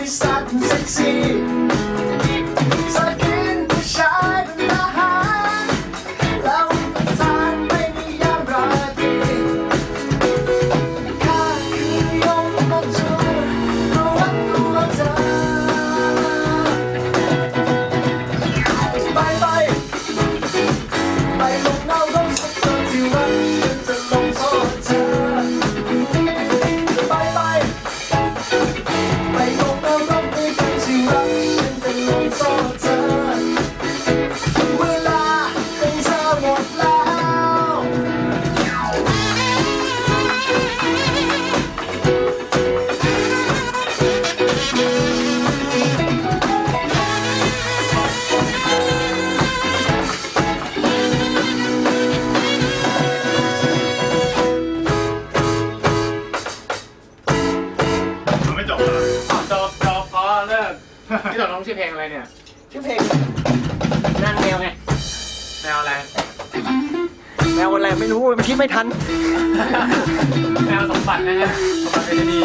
happy, sad, and sexy. ลิกที่ตกลงชื่อเพลงอะไรเนี่ย ชื่อเพลงนั่งแมวไงแมวอะไร แมวอะไรไม่รู้มันคิดไม่ทันแมวสมบัตินะฮะสมบัติเพชรดี